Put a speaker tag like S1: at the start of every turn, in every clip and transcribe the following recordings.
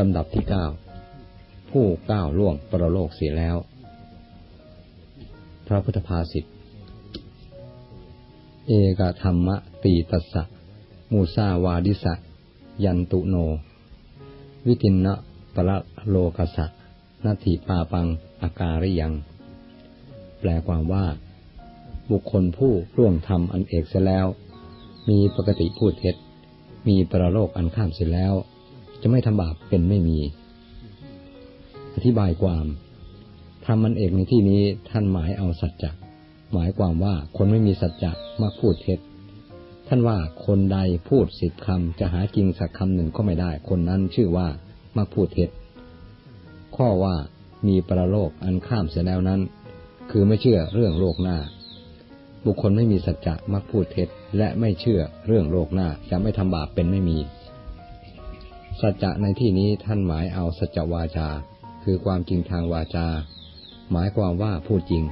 S1: ลำดับที่เก้าผู้ก้าวล่วงปรโลกเสียแล้ว พระพุทธภาษิตเอกธรรมะตีตัสสะมูซาวาดิสะ ยันตุโน วิตินนะปะโลกสะนาทีปาปังอาการิยัง แปลความว่า บุคคลผู้ร่วงทำอันเอกเสียแล้ว มีปกติพูดเท็จ มีประโลกอันข้ามเสียแล้ว จะไม่ทำบาปเป็นไม่มี อธิบายความทำมันเอกในที่นี้ท่านหมายเอาสัจจะหมายความว่าคนไม่มีสัจจะมักพูดเท็จ ท่านว่าคนใดพูดสิบคำจะหาจริงสักคำหนึ่งก็ไม่ได้ คนนั้นชื่อว่ามักพูดเท็จ ข้อว่ามีประโลกอันข้ามเสียแล้วนั้น คือไม่เชื่อเรื่องโลกหน้า บุคคลไม่มีสัจจะมักพูดเท็จ และไม่เชื่อเรื่องโลกหน้าจะไม่ทำบาปเป็นไม่มี สัจจะในที่นี้ท่านหมายเอาสัจวาจา คือความจริงทางวาจา หมายความว่าพูดจริง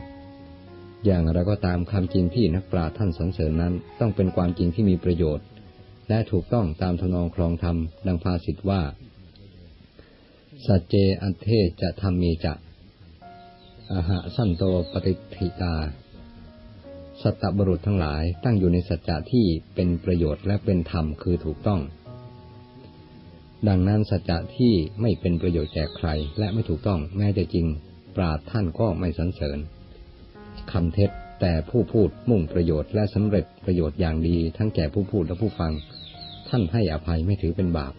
S1: อย่างไรก็ตามคำจริงที่นักปราชญ์ท่านสรรเสริญนั้น ต้องเป็นความจริงที่มีประโยชน์ และถูกต้องตามทนองครองธรรมดังภาษิตว่า สัจเจอันเทจะธรรมมีจะอาหะสั้นโตปฏิทิตา สัตตบรุษทั้งหลายตั้งอยู่ในสัจจะที่เป็นประโยชน์และเป็นธรรมคือถูกต้อง ดังนั้นสัจจะที่ไม่เป็นประโยชน์แก่ใคร และไม่ถูกต้องแม้จะจริง ปราดท่านก็ไม่สรรเสริญคำเท็จแต่ผู้พูดมุ่งประโยชน์และสำเร็จประโยชน์อย่างดีทั้งแก่ผู้พูดและผู้ฟัง ท่านให้อภัยไม่ถือเป็นบาป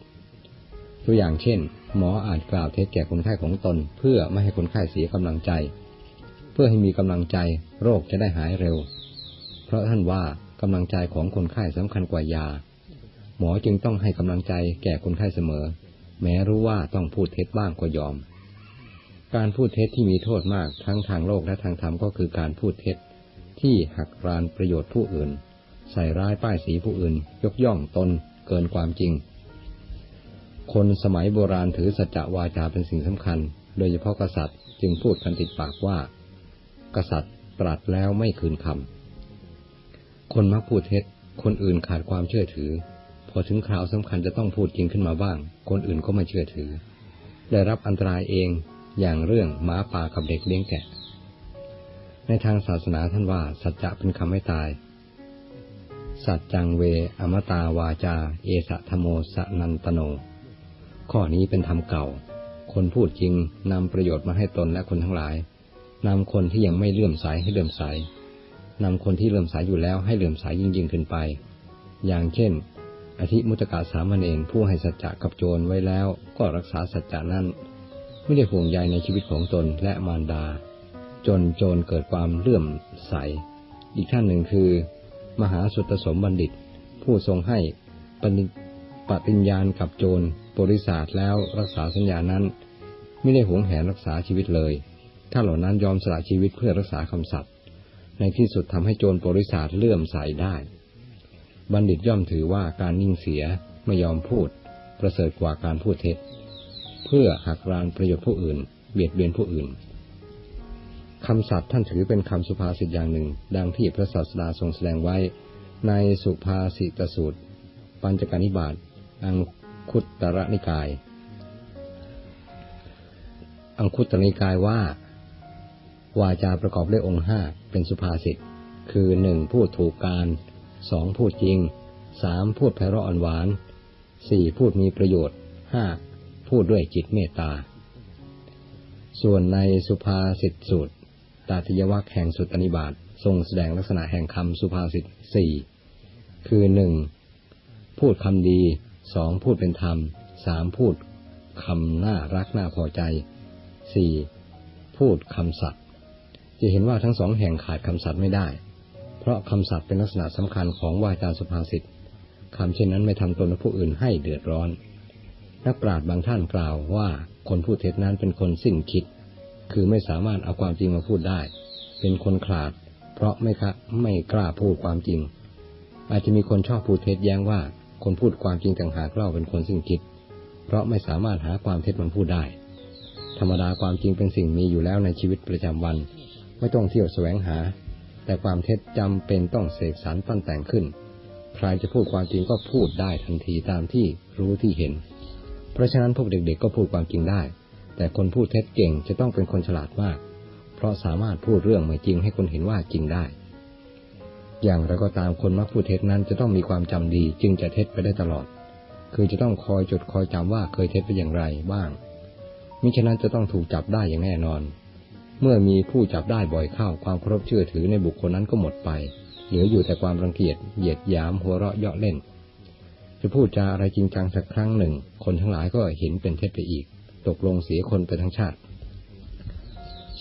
S1: ตัวอย่างเช่น หมออาจกล่าวเท็จแก่คนไข้ของตน เพื่อไม่ให้คนไข้เสียกำลังใจ เพื่อให้มีกำลังใจโรคจะได้หายเร็ว เพราะท่านว่ากำลังใจของคนไข้สำคัญกว่ายา มอจึงต้องให้กำลังใจแก่คนไข้เสมอ แม้รู้ว่าต้องพูดเท็จบ้างก็ยอม การพูดเท็จที่มีโทษมากทั้งทางโลกและทางธรรมก็คือการพูดเท็จ ที่หักรานประโยชน์ผู้อื่น ใส่ร้ายป้ายสีผู้อื่น ยกย่องตนเกินความจริง คนสมัยโบราณถือสัจวาจาเป็นสิ่งสำคัญ โดยเฉพาะกษัตริย์จึงพูดกันติดปากว่า กษัตริย์ตรัสแล้วไม่คืนคำคนมักพูดเท็จ คนอื่นขาดความเชื่อถือ พอถึงคราวสำคัญจะต้องพูดจริงขึ้นมาบ้าง คนอื่นก็ไม่เชื่อถือ ได้รับอันตรายเองอย่างเรื่องหมาป่ากับเด็กเลี้ยงแกะ ในทางศาสนาท่านว่า สัจจะเป็นคำไม่ตาย สัจจังเว อมตาวาจา เอสะธโมสนันตโน ข้อนี้เป็นธรรมเก่า คนพูดจริงนำประโยชน์มาให้ตนและคนทั้งหลายนำคนที่ยังไม่เลื่อมใสให้เลื่อมใสนำคนที่เลื่อมใสอยู่แล้วให้เลื่อมใสยิ่งยิ่งขึ้นไป อย่างเช่น อธิมุตกาสามเณรผู้ให้สัจจะกับโจรไว้แล้วก็รักษาสัจจะนั้น ไม่ได้ห่วงใยในชีวิตของตนและมารดา จนโจรเกิดความเลื่อมใส อีกท่านหนึ่งคือ มหาสุตสมบัณฑิต ผู้ทรงให้ปฏิปฏิญญาณกับโจรบริษัทแล้วรักษาสัญญานั้น ไม่ได้หวงแหนรักษาชีวิตเลยท่านเหล่านั้นยอมสละชีวิตเพื่อรักษาคำสัตย์ในที่สุดทำให้โจรบริษัทเลื่อมใสได้ บัณฑิตย่อมถือว่าการนิ่งเสียไม่ยอมพูด ประเสริฐกว่าการพูดเท็จ เพื่อหักรานประโยชน์ผู้อื่น เบียดเบียนผู้อื่นคำสัตย์ท่านถือเป็นคำสุภาษิตอย่างหนึ่ง ดังที่พระศาสดาทรงแสดงไว้ ในสุภาษิตสูตร ปัญจการนิบาตอังคุตตรนิกาย อังคุตตรนิกายว่า วาจาประกอบด้วยองค์ห้าเป็นสุภาษิต คือหนึ่งพูดถูกการ สองพูดจริงสามพูดไพเราะอ่อนหวานสี่พูดมีประโยชน์ห้าพูดด้วยจิตเมตตา ส่วนในสุภาษิตสูตร ตาทิยวัคแห่งสุตตนิบาตทรงแสดงลักษณะแห่งคำสุภาษิตสี่คือหนึ่งพูดคำดีสองพูดเป็นธรรมสามพูดคำน่ารักน่าพอใจสี่พูดคำสัตย์จะเห็นว่าทั้งสองแห่งขาดคำสัตย์ไม่ได้ เพราะคำสัตย์เป็นลักษณะสำคัญของวาจาสุภาษิตคำเช่นนั้นไม่ทำตนและผู้อื่นให้เดือดร้อน นักปราชญ์บางท่านกล่าวว่าคนพูดเท็จนั้นเป็นคนสิ้นคิด คือไม่สามารถเอาความจริงมาพูดได้ เป็นคนขาด เพราะไม่คะไม่กล้าพูดความจริง อาจจะมีคนชอบพูดเท็จแย้งว่า คนพูดความจริงต่างหากเล่าเป็นคนสิ้นคิด เพราะไม่สามารถหาความเท็จมาพูดได้ ธรรมดาความจริงเป็นสิ่งมีอยู่แล้วในชีวิตประจำวัน ไม่ต้องเที่ยวแสวงหา แต่ความเท็จจำเป็นต้องเสกสรรปั้นแต่งขึ้น ใครจะพูดความจริงก็พูดได้ทันทีตามที่รู้ที่เห็น เพราะฉะนั้นพวกเด็กๆก็พูดความจริงได้ แต่คนพูดเท็จเก่งจะต้องเป็นคนฉลาดมาก เพราะสามารถพูดเรื่องไม่จริงให้คนเห็นว่าจริงได้ อย่างไรก็ตามคนมักพูดเท็จนั้นจะต้องมีความจำดีจึงจะเท็จไปได้ตลอด คือจะต้องคอยจดคอยจำว่าเคยเท็จไปอย่างไรบ้างมิฉะนั้นจะต้องถูกจับได้อย่างแน่นอน เมื่อมีผู้จับได้บ่อยเข้าความเคารพเชื่อถือในบุคคลนั้นก็หมดไป เหลืออยู่แต่ความรังเกียจเหยียดหยามหัวเราะเยาะเล่น จะพูดจาอะไรจริงจังสักครั้งหนึ่ง คนทั้งหลายก็เห็นเป็นเท็จไปอีก ตกลงเสียคนไปทั้งชาติ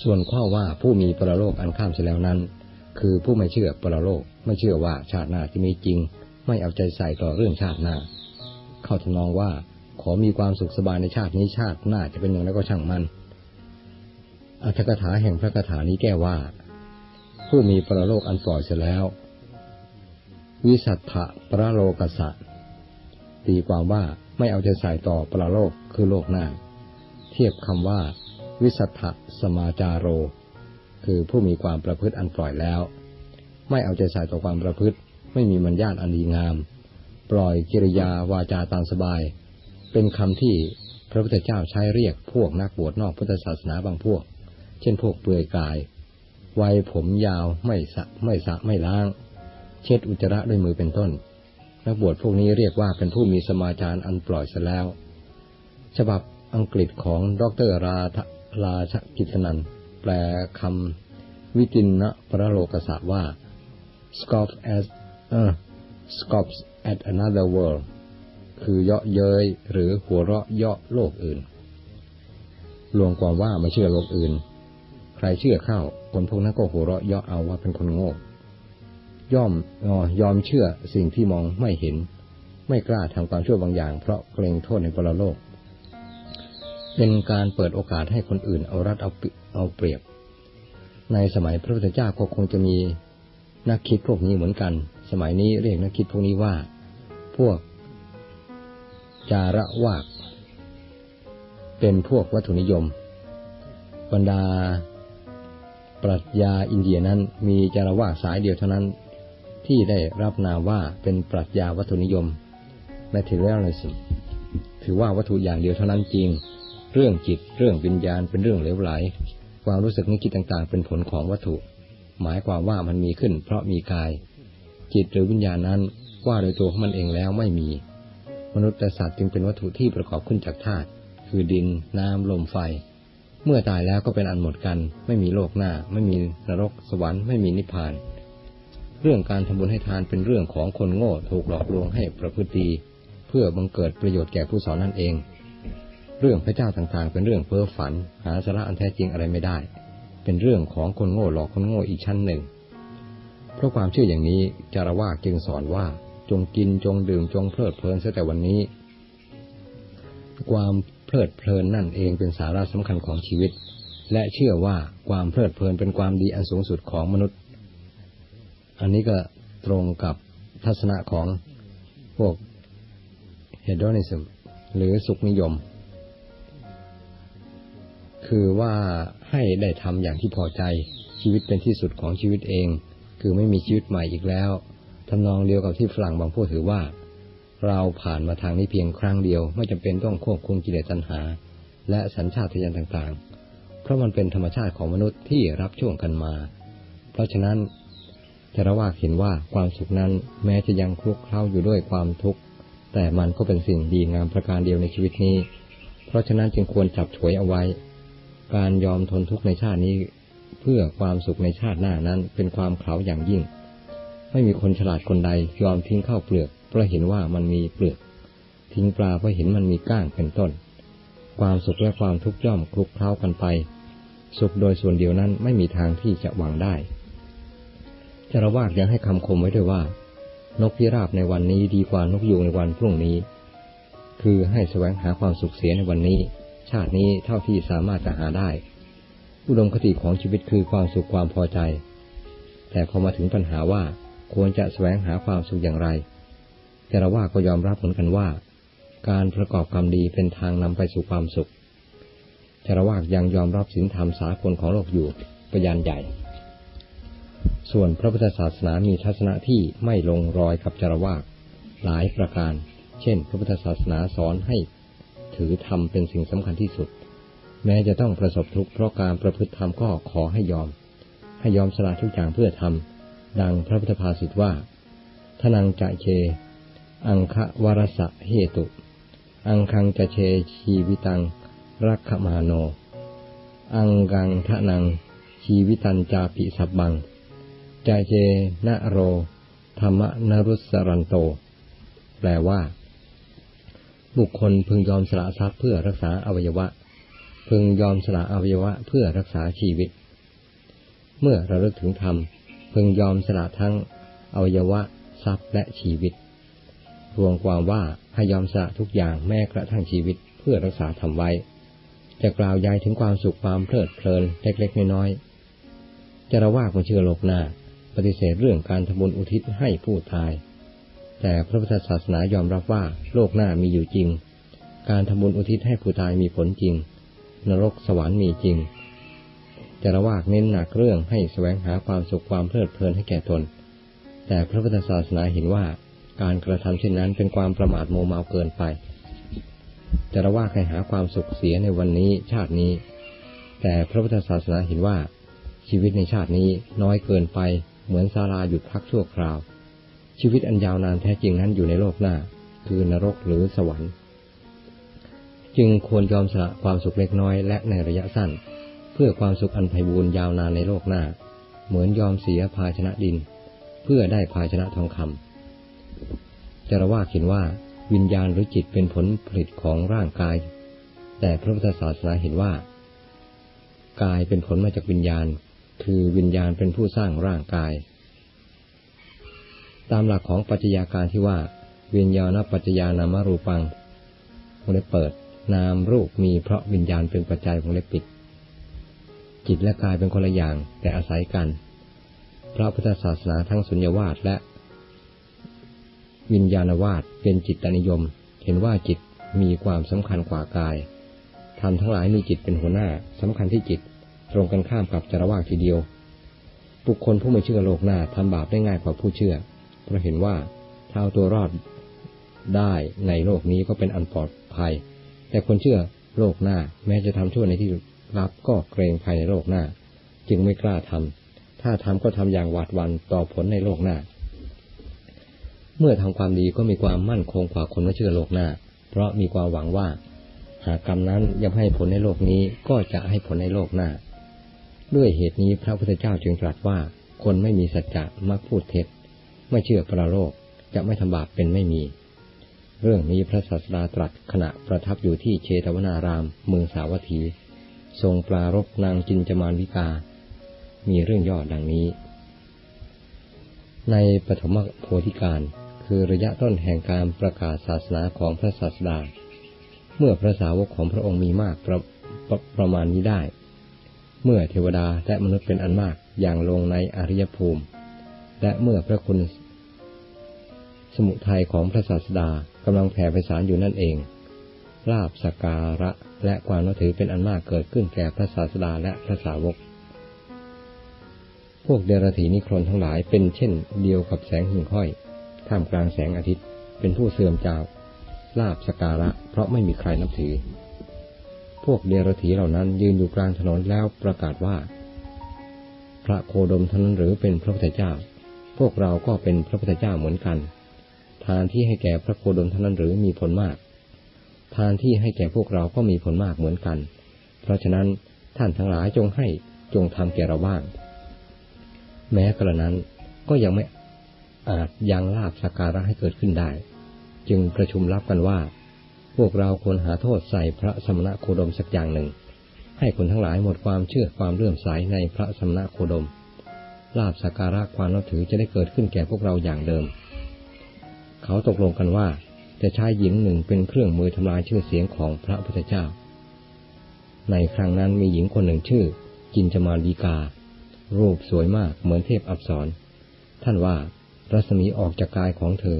S1: ส่วนข้อว่าผู้มีปรโลกอันข้ามเสียแล้วนั้น คือผู้ไม่เชื่อปรโลกไม่เชื่อว่าชาติหน้าจะมีจริง ไม่เอาใจใส่ต่อเรื่องชาติหน้า เข้าทำนองว่าขอมีความสุขสบายในชาตินี้ชาติหน้าจะเป็นอย่างไรก็ช่างมัน อัตถกถาแห่งพระคาถานี้แก้ว่า ผู้มีปรโลกอันปล่อยเสียแล้ว วิสัทธะปรโลกสสะตีความว่าไม่เอาใจใส่ต่อปรโลกคือโลกหน้า เทียบคำว่า วิสัทธะสมาจาโร คือผู้มีความประพฤติอันปล่อยแล้ว ไม่เอาใจใส่ต่อความประพฤติ ไม่มีมัญญาตอันดีงาม ปล่อยกิริยาวาจาตามสบาย เป็นคำที่พระพุทธเจ้าใช้เรียกพวกนักบวชนอกพุทธศาสนาบางพวก เช่นพวกเปลือยกาย ไว้ผมยาวไม่สะไม่สะไม่ล้าง เช็ดอุจจาระด้วยมือเป็นต้น นักบวชพวกนี้เรียกว่าเป็นผู้มีสมาจารอันปล่อยเสียแล้ว ฉบับอังกฤษของดรราราชกิตนันแปลคำวิจินนะพระโลกาสตร์ว่า scoff as เออ scoffs at another world คือเยาะเย้ยหรือหัวเราะเยาะโลกอื่น รวมความว่าไม่เชื่อโลกอื่น รเชื่อเข้า คนพวกนั้นก็หัวเราะยาะเอาว่าเป็นคนโง่ ย่อมอยอมเชื่อสิ่งที่มองไม่เห็น ไม่กล้าทำความชั่วบางอย่าง เพราะเกรงโทษในปรโลก เป็นการเปิดโอกาสให้คนอื่นเอารัดเอาเอาเปรียบ ในสมัยพระพุทธเจ้าก็คงจะมีนักคิดพวกนี้เหมือนกัน สมัยนี้เรียกนักคิดพวกนี้ว่า พวกจาระวาก เป็นพวกวัตถุนิยม บรรดา ปรัชญาอินเดียนั้นมีจารวาสายเดียวเท่านั้น ที่ได้รับนามว่าเป็นปรัชญาวัตถุนิยม materialism ถือว่าวัตถุอย่างเดียวเท่านั้นจริง เรื่องจิตเรื่องวิญญาณเป็นเรื่องเหลวไหล ความรู้สึกนึกคิดต่างๆ เป็นผลของวัตถุ หมายความว่ามันมีขึ้น เพราะมีกาย จิตหรือวิญญาณนั้นว่าโดยตัวของมันเองแล้วไม่มี มนุษย์และสัตว์จึงเป็นวัตถุที่ประกอบขึ้นจากธาตุคือดินน้ำลมไฟ เมื่อตายแล้วก็เป็นอันหมดกัน ไม่มีโลกหน้า ไม่มีนรกสวรรค์ไม่มีนิพพาน เรื่องการทำบุญให้ทานเป็นเรื่องของคนโง่ถูกหลอกลวงให้ประพฤติดีเพื่อบังเกิดประโยชน์แก่ผู้สอนนั่นเอง เรื่องพระเจ้าต่างๆ เป็นเรื่องเพ้อฝัน หาสาระอันแท้จริงอะไรไม่ได้ เป็นเรื่องของคนโง่หลอกคนโง่อีกชั้นหนึ่ง เพราะความเชื่ออย่างนี้จารวาจึงสอนว่าจงกินจงดื่มจงเพลิดเพลินเสียแต่วันนี้ ความ เพลิดเพลินนั่นเองเป็นสาระสำคัญของชีวิต และเชื่อว่าความเพลิดเพลินเป็นความดีอันสูงสุดของมนุษย์ อันนี้ก็ตรงกับทัศนะของพวก hedonism หรือสุขนิยม คือว่าให้ได้ทำอย่างที่พอใจชีวิตเป็นที่สุดของชีวิตเอง คือไม่มีชีวิตใหม่อีกแล้วทำนองเดียวกับที่ฝรั่งบางพวกถือว่า เราผ่านมาทางนี้เพียงครั้งเดียว ไม่จำเป็นต้องควบคุมกิเลสตัณหา และสัญชาตญาณต่างๆ เพราะมันเป็นธรรมชาติของมนุษย์ที่รับช่วงกันมา เพราะฉะนั้นจารวาเห็นว่าความสุขนั้นแม้จะยังคลุกเคล้าอยู่ด้วยความทุกข์ แต่มันก็เป็นสิ่งดีงามประการเดียวในชีวิตนี้ เพราะฉะนั้นจึงควรจับฉวยเอาไว้ การยอมทนทุกข์ในชาตินี้ เพื่อความสุขในชาติหน้านั้นเป็นความเขาอย่างยิ่ง ไม่มีคนฉลาดคนใดยอมทิ้งข้าวเปลือก เพราะเห็นว่ามันมีเปลือก ทิ้งปลาเพราะเห็นมันมีก้างเป็นต้น ความสุขและความทุกข์ย่อมคลุกเคล้ากันไป สุขโดยส่วนเดียวนั้นไม่มีทางที่จะหวังได้จารวาดยังให้คำคมไว้ด้วยว่า นกพิราบในวันนี้ดีกว่านกยูงในวันพรุ่งนี้ คือให้แสวงหาความสุขเสียในวันนี้ ชาตินี้เท่าที่สามารถจะหาได้ อุดมคติของชีวิตคือความสุขความพอใจ แต่พอมาถึงปัญหาว่าควรจะแสวงหาความสุขอย่างไร จรวาก็ยอมรับเหมือนกันว่า การประกอบกรรมดีเป็นทางนำไปสู่ความสุขจารวายังยอมรับศีลธรรมสากลของโลกอยู่ประยานใหญ่ ส่วนพระพุทธศาสนามีทัศนะที่ไม่ลงรอยกับจารวาหลายประการ เช่น พระพุทธศาสนาสอนให้ถือธรรมเป็นสิ่งสำคัญที่สุด แม้จะต้องประสบทุกข์เพราะการประพฤติธรรมก็ขอให้ยอม ให้ยอมสละทุกอย่างเพื่อทำดังพระพุทธภาษิตว่าทนังจะเช อังคะวรสะเหตุ อังคังจะเชชีวิตัง รักขมาโน อังกังทะนัง ชีวิตันจาปิสับบังจเจนะโร ธรรมนรุสรันโต แปลว่า บุคคลพึงยอมสละทรัพย์เพื่อรักษาอวัยวะ พึงยอมสละอวัยวะเพื่อรักษาชีวิต เมื่อระลึกถึงธรรม พึงยอมสละทั้งอวัยวะทรัพย์และชีวิต รวมความว่าให้ยอมสละทุกอย่างแม้กระทั่งชีวิตเพื่อรักษาธรรมไว้ จะกล่าวยายถึงความสุขความเพลิดเพลินเล็กๆน้อยๆจะระว่าคนเชื่อโลกหน้า ปฏิเสธเรื่องการทำบุญอุทิศให้ผู้ตาย แต่พระพุทธศาสนายอมรับว่าโลกหน้ามีอยู่จริง การทำบุญอุทิศให้ผู้ตายมีผลจริง นรกสวรรค์มีจริงจารวากเน้นหนักเรื่องให้แสวงหาความสุขความเพลิดเพลินให้แก่ตน แต่พระพุทธศาสนาเห็นว่า การกระทำเช่นนั้นเป็นความประมาทโมเมาเกินไปจาระว่าให้หาความสุขเสียในวันนี้ชาตินี้ แต่พระพุทธศาสนาเห็นว่า ชีวิตในชาตินี้น้อยเกินไป เหมือนศาลาหยุดพักชั่วคราว ชีวิตอันยาวนานแท้จริงนั้นอยู่ในโลกหน้า คือนรกหรือสวรรค์ จึงควรยอมสละความสุขเล็กน้อยและในระยะสั้น เพื่อความสุขอันไพบูรยาวนานในโลกหน้า เหมือนยอมเสียภาชนะดิน เพื่อได้ภาชนะทองคำ จารว่าเห็นว่าวิญญาณหรือจิตเป็นผลผลิตของร่างกาย แต่พระพุทธศาสนาเห็นว่า กายเป็นผลมาจากวิญญาณ คือวิญญาณเป็นผู้สร้างร่างกาย ตามหลักของปัจจัยาการที่ว่า วิญญาณปัจจยานามารูปังวงเล็บเปิด นามรูปมีเพราะวิญญาณเป็นปัจจัยวงเล็บปิด จิตและกายเป็นคนละอย่างแต่อาศัยกัน พระพุทธศาสนาทั้งสุญญวาสและ วิญญาณวาสเป็นจิตตนิยม เห็นว่าจิตมีความสำคัญกว่ากายทำทั้งหลายมีจิตเป็นหัวหน้าสำคัญที่จิต ตรงกันข้ามกับจารวาทีเดียว บุคคลผู้ไม่เชื่อโลกหน้าทำบาปได้ง่ายกว่าผู้เชื่อ เพราะเห็นว่าถ้าเอาตัวรอดได้ในโลกนี้ก็เป็นอันปลอดภัย แต่คนเชื่อโลกหน้าแม้จะทำชั่วในที่รับก็เกรงภัยในโลกหน้า จึงไม่กล้าทำถ้าทำก็ทำอย่างหวาดวันต่อผลในโลกหน้า เมื่อทำความดีก็มีความมั่นคงกว่าคนไม่เชื่อโลกหน้า เพราะมีความหวังว่า หากกรรมนั้นยังให้ผลในโลกนี้ก็จะให้ผลในโลกหน้า ด้วยเหตุนี้พระพุทธเจ้าจึงตรัสว่า คนไม่มีสัจจะมักพูดเท็จ ไม่เชื่อประโลกจะไม่ทำบาปเป็นไม่มี เรื่องนี้พระศาสดาตรัสขณะประทับอยู่ที่เชตวนารามเมืองสาวัตถี ทรงปลารบนางจินจมานวิกา มีเรื่องย่อดังนี้ ในปฐมโพธิการ คือระยะต้นแห่งการประกาศศาสนาของพระศาสดา เมื่อพระสาวกของพระองค์มีมากประประประมาณนี้ได้ เมื่อเทวดาและมนุษย์เป็นอันมากอย่างลงในอริยภูมิ และเมื่อพระคุณสมุทัยของพระศาสดากำลังแผ่ไพศาลอยู่นั่นเองลาบสการะและความนับถือเป็นอันมากเกิดขึ้นแก่พระศาสดาและพระสาวก พวกเดรธีนิครนทั้งหลายเป็นเช่นเดียวกับแสงหิ่งห้อย ท่ามกลางแสงอาทิตย์ เป็นผู้เสื่อมจากลาบสการะ เพราะไม่มีใครนับถือ พวกเดรัจฉีเหล่านั้นยืนอยู่กลางถนนแล้วประกาศว่า พระโคดมท่านนหรือเป็นพระพุทธเจ้า พวกเราก็เป็นพระพุทธเจ้าเหมือนกัน ทานที่ให้แก่พระโคดมท่านนหรือมีผลมาก ทานที่ให้แก่พวกเราก็มีผลมากเหมือนกัน เพราะฉะนั้นท่านทั้งหลายจงให้จงทำแก่เราบ้าง แม้กระนั้นก็ยังไม่ ยังลาบสักการะให้เกิดขึ้นได้ จึงประชุมรับกันว่า พวกเราควรหาโทษใส่พระสมณะโคดมสักอย่างหนึ่ง ให้คนทั้งหลายหมดความเชื่อความเลื่อมใสในพระสมณะโคดมลาบสักการะความนับถือจะได้เกิดขึ้นแก่พวกเราอย่างเดิม เขาตกลงกันว่าจะใช้หญิงหนึ่งเป็นเครื่องมือทำลายชื่อเสียงของพระพุทธเจ้า ในครั้งนั้นมีหญิงคนหนึ่งชื่อ จินจมาดีกา รูปสวยมากเหมือนเทพอับสรท่านว่า รัศมีออกจากกายของเธอ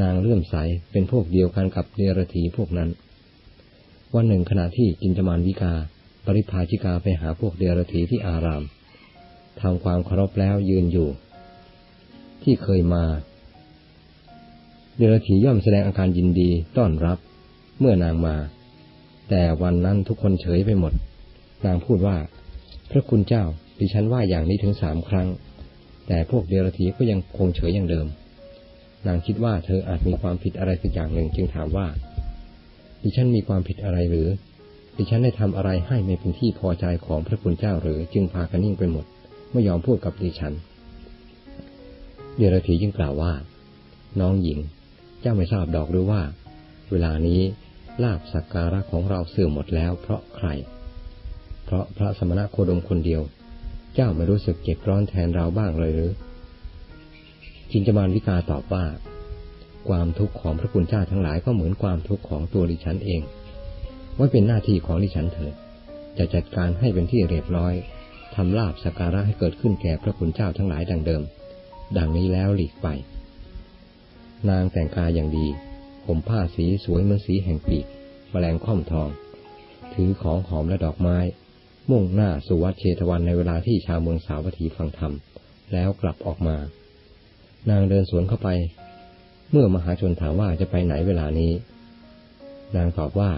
S1: นางเลื่อมใสเป็นพวกเดียวกันกับเนรถีพวกนั้น วันหนึ่งขณะที่จินจมานวิกา ปริพาชิกาไปหาพวกเดรถีที่อารามทำความเคารพแล้วยืนอยู่ ที่เคยมา เดรถีย่อมแสดงอาการยินดีต้อนรับ
S2: เมื่อนางมา แต่วันนั้นทุกคนเฉยไปหมด นางพูดว่า พระคุณเจ้าดิฉันว่าอย่างนี้ถึงสามครั้ง แต่พวกเดรัจฉีก็ยังคงเฉยอย่างเดิม นางคิดว่าเธออาจมีความผิดอะไรสักอย่างหนึ่งจึงถามว่า ดิฉันมีความผิดอะไรหรือ ดิฉันได้ทำอะไรให้ไม่เป็นที่พอใจของพระคุณเจ้าหรือจึงพากันนิ่งไปหมด ไม่ยอมพูดกับดิฉัน เดรัจฉีจึงกล่าวว่า น้องหญิง เจ้าไม่ทราบดอกหรือว่า เวลานี้ลาบสักการะของเราเสื่อมหมดแล้วเพราะใคร เพราะพระสมณะโคดมคนเดียว เจ้าไม่รู้สึกเจ็บร้อนแทนเราบ้างเลยหรือจินจมานวิกาตอบว่า ความทุกข์ของพระคุณเจ้าทั้งหลายก็เหมือนความทุกข์ของตัวดิฉันเอง ไว้เป็นหน้าที่ของดิฉันเถิดจะจัดการให้เป็นที่เรียบร้อยทำลาบสักการะให้เกิดขึ้นแก่พระคุณเจ้าทั้งหลายดังเดิม ดังนี้แล้วหลีกไป นางแต่งกายอย่างดีผมผ้าสีสวยเหมือนสีแห่งปีกแมลงค่อมทอง ถือของหอมและดอกไม้ มุ่งหน้าสู่วัดเชตวันในเวลาที่ชาวเมืองสาวัตถีฟังธรรม แล้วกลับออกมา นางเดินสวนเข้าไป เมื่อมหาชนถามว่าจะไปไหนเวลานี้ นางตอบว่า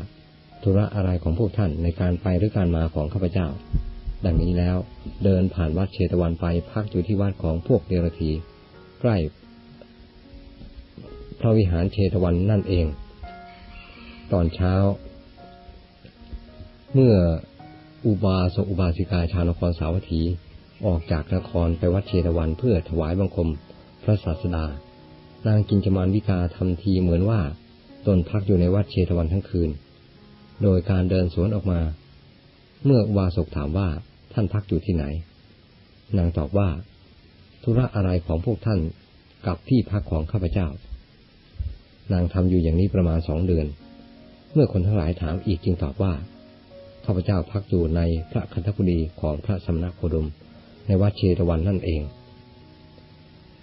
S2: ธุระอะไรของพวกท่านในการไปหรือการมาของข้าพเจ้า ดังนี้แล้วเดินผ่านวัดเชตวันไปพักอยู่ที่วัดของพวกเดรธีใกล้พระวิหารเชตวันนั่นเอง ตอนเช้า เมื่อ อุบาสกอุบาสิกาชาวนครสาวัตถี ออกจากนครไปวัดเชตวันเพื่อถวายบังคม พระศาสดา นางกินจมานวิกาทำทีเหมือนว่าตนพักอยู่ในวัดเชตวันทั้งคืน โดยการเดินสวนออกมา เมื่ออุบาสกถามว่าท่านพักอยู่ที่ไหน นางตอบว่า ธุระอะไรของพวกท่านกับที่พักของข้าพเจ้า นางทำอยู่อย่างนี้ประมาณสองเดือน เมื่อคนทั้งหลายถามอีกจึงตอบว่า ข้าพเจ้าพักอยู่ในพระคันธกุฎีของพระสำนักโคดม ในวัดเชตวันนั่นเอง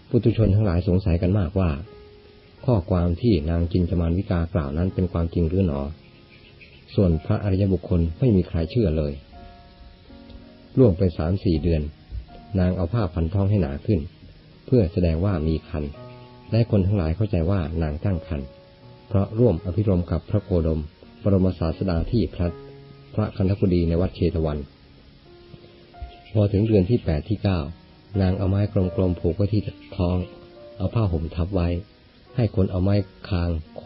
S2: ปุตุชนทั้งหลายสงสัยกันมากว่า ข้อความที่นางจินจมานวิกากล่าวนั้นเป็นความจริงหรือหนอ ส่วนพระอริยบุคคลไม่มีใครเชื่อเลยล่วงไปสามสี่เดือน นางเอาผ้าพันท้องให้หนาขึ้น เพื่อแสดงว่ามีคัน และคนทั้งหลายเข้าใจว่านางตั้งคัน เพราะร่วมอภิรมกับพระโคดมบรมศาสดาที่พระ ระคันธกุฎีในวัดเชตวัน พอถึงเดือนที่แปดที่เก้านางเอาไม้กลมๆผูกไว้ที่ท้อง เอาผ้าห่มทับไว้ ให้คนเอาไม้คางโค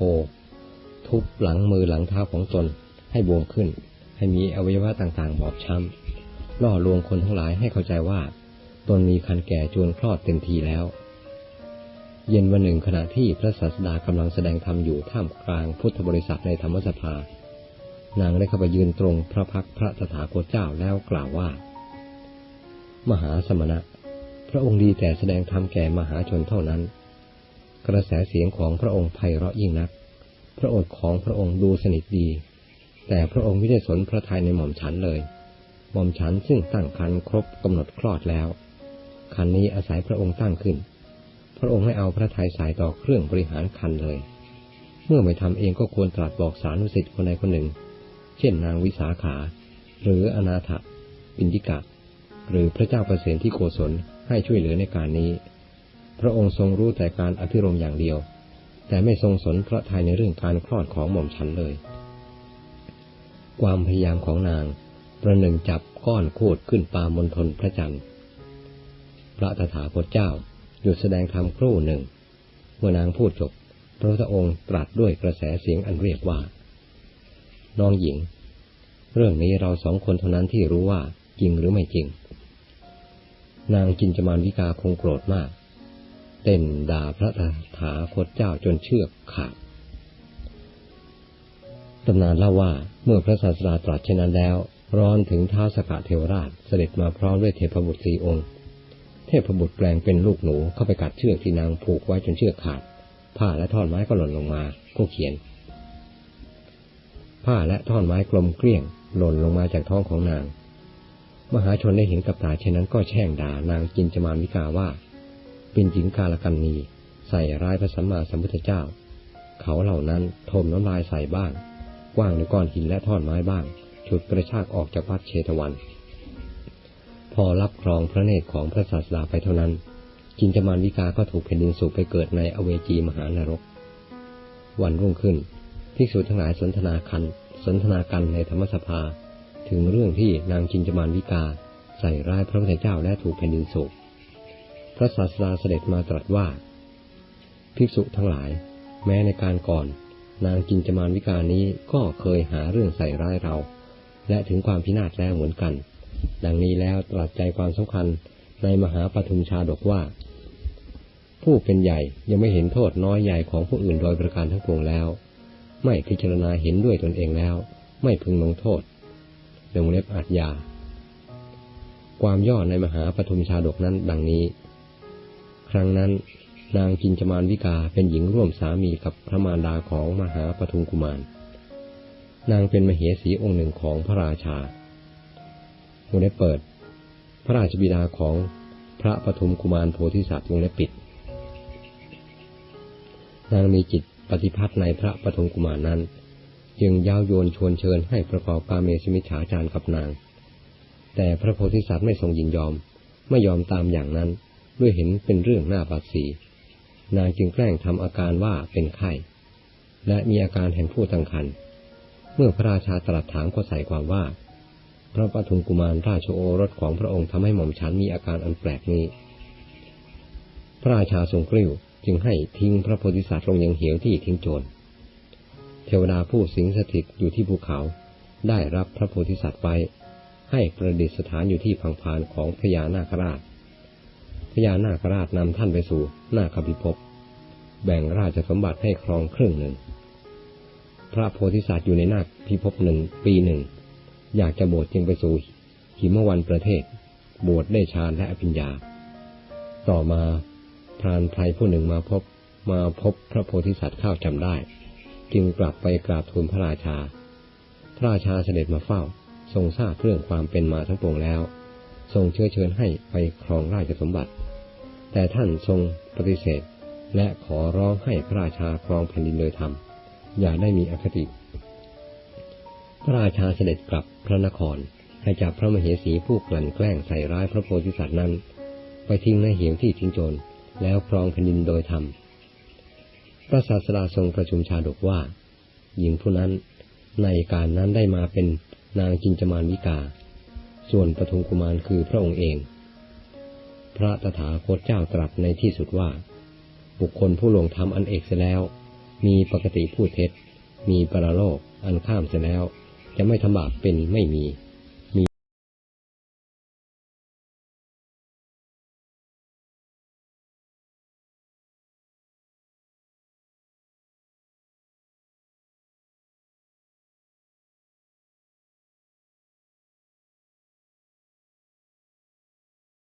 S2: ทุบหลังมือหลังเท้าของตนให้บวมขึ้น ให้มีอวัยวะต่างๆ บอบช้ำล่อลวงคนทั้งหลายให้เข้าใจว่า ตนมีคันแก่จวนคลอดเต็มทีแล้ว เย็นวันหนึ่งขณะที่พระศาสดากำลังแสดงธรรมอยู่ท่ามกลางพุทธบริษัทในธรรมสภา นางได้เข้าไปยืนตรงพระพักพระตถาคตเจ้าแล้วกล่าวว่า มหาสมณะ พระองค์ดีแต่แสดงธรรมแก่มหาชนเท่านั้น กระแสเสียงของพระองค์ไพเราะยิ่งนัก พระโอษของพระองค์ดูสนิทดี แต่พระองค์ไม่ได้สนพระทัยในหม่อมฉันเลย หม่อมฉันซึ่งตั้งคันครบกำหนดคลอดแล้ว คันนี้อาศัยพระองค์ตั้งขึ้น พระองค์ไม่เอาพระทัยสายต่อเครื่องบริหารคันเลย เมื่อไม่ทำเองก็ควรตรัสบอกสานุสิทธิ์คนใดคนหนึ่ง เช่นนางวิสาขา หรืออนาถปินดิกะ หรือพระเจ้าประเสนที่โกศลให้ช่วยเหลือในการนี้ พระองค์ทรงรู้แต่การอภิรมอย่างเดียว แต่ไม่ทรงสนพระทัยในเรื่องการคลอดของหม่อมฉันเลย ความพยายามของนางประหนึ่งจับก้อนโคดขึ้นปามณฑลพระจันทร์ พระตถาคตเจ้าหยุดแสดงธรรมครู่หนึ่ง เมื่อนางพูดจบ พระพุทธองค์ตรัสด้วยกระแสเสียงอันเรียกว่า น้องหญิง เรื่องนี้เราสองคนเท่านั้นที่รู้ว่าจริงหรือไม่จริง นางจินจมานวิกาคงโกรธมาก เต้นด่าพระตถาคตเจ้าจนเชือกขาดตำนานเล่าว่าเมื่อพระศาสดาตรัสเช่นนั้นแล้ว ร้อนถึงท้าสกะเทวราชเสด็จมาพร้อมด้วยเทพบุตรสีองค์ เทพบุตรแปลงเป็นลูกหนูเข้าไปกัดเชือกที่นางผูกไว้จนเชือกขาด ผ้าและท่อนไม้ก็หล่นลงมาผู้เขียน ผ้าและท่อนไม้กลมเกลี้ยง หล่นลงมาจากท้องของนาง มหาชนได้เห็นกับตาเช่นนั้นก็แช่งด่านางจินจมานวิกาว่า เป็นหญิงกาลกันนีใส่ร้ายพระสัมมาสัมพุทธเจ้า เขาเหล่านั้นทมน้ำลายใส่บ้างกว้างในก้อนหินและท่อนไม้บ้างฉุดกระชากออกจากวัดเชตวัน พอรับครองพระเนตรของพระศาสดาไปเท่านั้น จินจมานวิกาก็ถูกแผ่นดินสูบไปเกิดในอเวจีมหานรก วันรุ่งขึ้น ภิกษุทั้งหลายสนทนาคันสนทนากันในธรรมสภา ถึงเรื่องที่นางจินจมานวิกา ใส่ร้ายพระพุทธเจ้าและถูกแผ่นดินโศกพระศาสดาเสด็จมาตรัสว่า ภิกษุทั้งหลาย แม้ในการก่อน นางจินจมานวิกานี้ก็เคยหาเรื่องใส่ร้ายเรา และถึงความพินาศแล้วเหมือนกัน ดังนี้แล้วตรัสใจความสำคัญในมหาปทุมชาดกว่า ผู้เป็นใหญ่ยังไม่เห็นโทษน้อยใหญ่ของผู้อื่นโดยประการทั้งปวงแล้ว ไม่พิจารณาเห็นด้วยตนเองแล้ว ไม่พึงลงโทษลงเล็บอาจยา ความย่อในมหาปทุมชาดกนั้นดังนี้ ครั้งนั้นนางจินจมานวิกาเป็นหญิงร่วมสามีกับพระมารดาของมหาปทุมกุมาร นางเป็นมเหสีองค์หนึ่งของพระราชาวงเล็บเปิด พระราชบิดาของพระปทุมกุมารโพธิสัตว์วงเล็บปิด นางมีจิต ปฏิพัทธ์ในพระปฐมกุมารนั้น จึงยาวโยนชวนเชิญให้ประกอบกาเมสมิจฉาจารกับนาง แต่พระโพธิสัตว์ไม่ทรงยินยอม ไม่ยอมตามอย่างนั้น ด้วยเห็นเป็นเรื่องหน้าบาดสีนางจึงแกล้งทำอาการว่าเป็นไข้ และมีอาการแห่งผู้ตั้งครรภ์เมื่อพระราชาตรัสถามก็ใส่ความว่า พระปฐุมกุมารราชโอรสของพระองค์ทำให้หม่อมฉันมีอาการอันแปลกนี้ พระราชาทรงกริ้ว จึงให้ทิ้งพระโพธิสัตว์ลงยังเหวที่ทิ้งโจร เทวดาผู้สิงสถิตอยู่ที่ภูเขาได้รับพระโพธิสัตว์ไว้ ให้ประดิษฐานอยู่ที่พังพานของพญานาคราชพญานาคราชนำท่านไปสู่นาคพิภพแบ่งราชสมบัติให้ครองครึ่งหนึ่ง พระโพธิสัตว์อยู่ในนาคพิภพหนึ่งปีหนึ่ง อยากจะบวชจึงไปสู่หิมวันประเทศ บวชได้ฌานและอภิญญา ต่อมา พรานไพรผู้หนึ่งมาพบมาพบพระโพธิสัตว์เข้าจำได้ จึงกลับไปกราบทูลพระราชา พระราชาเสด็จมาเฝ้า ทรงทราบเรื่องความเป็นมาทั้งปวงแล้ว ทรงเชื้อเชิญให้ไปครองราชสมบัติ แต่ท่านทรงปฏิเสธ และขอร้องให้พระราชาครองแผ่นดินโดยธรรม อย่าได้มีอคติ พระราชาเสด็จกลับพระนครให้จับพระมเหสีผู้กลั่นแกล้งใส่ร้ายพระโพธิสัตว์นั้น ไปทิ้งในเหวที่ทิ้งโจร แล้วครองแผ่นดินโดยธรรม พระศาสดาทรงประชุมชาดกว่า หญิงผู้นั้นในการนั้นได้มาเป็นนางจินจมานวิกา ส่วนปฐุมกุมารคือพระองค์เอง พระตถาคตเจ้าตรัสในที่สุดว่า บุคคลผู้ลงธรรมอันเอกเสียแล้ว มีปกติพูดเท็จ มีปรโลกอันข้ามเสียแล้ว จะไม่ทำบาปเป็นไม่มี